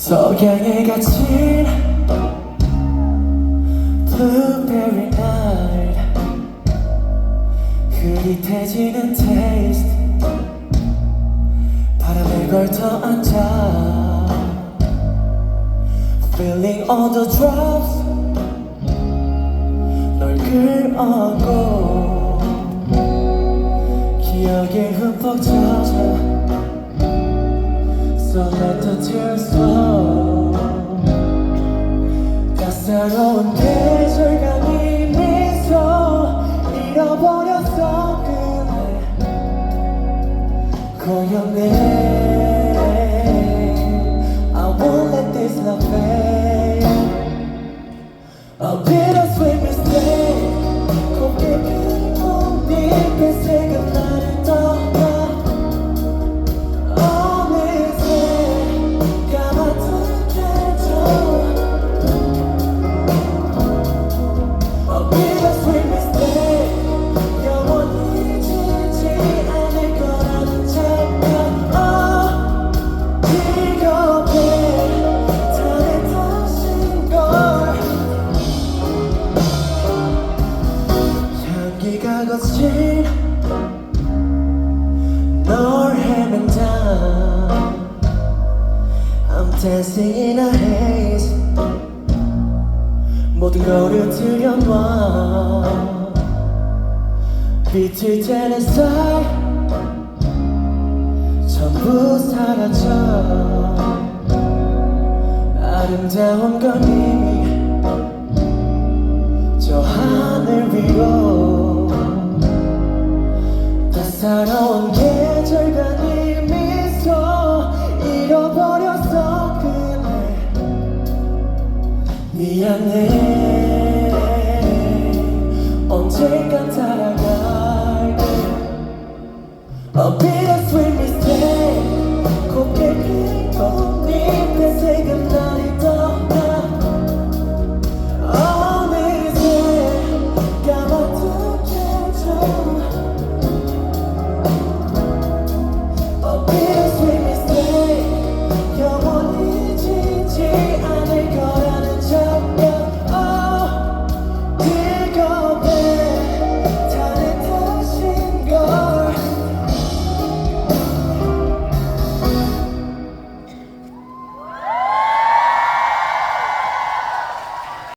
석양에 갇힌 Blueberry night 흐릿해지는 taste 바람에 걸터 앉아 Feeling all the drops 널 끌어안고 기억에 흠뻑 젖어 So let the tears flow 따사로운 계절감이 미소 잃어버렸어 그날 고요해 I won't let this love fade 거친 널 헤맨다. I'm dancing in a haze. 모든 거를 들여놔. 빛을 쬐는 사이 전부 사라져. 아름다운 건 이미 저 하늘 위로 따사로운 계절감이 미소 잃어버렸어 그날 미안해. 따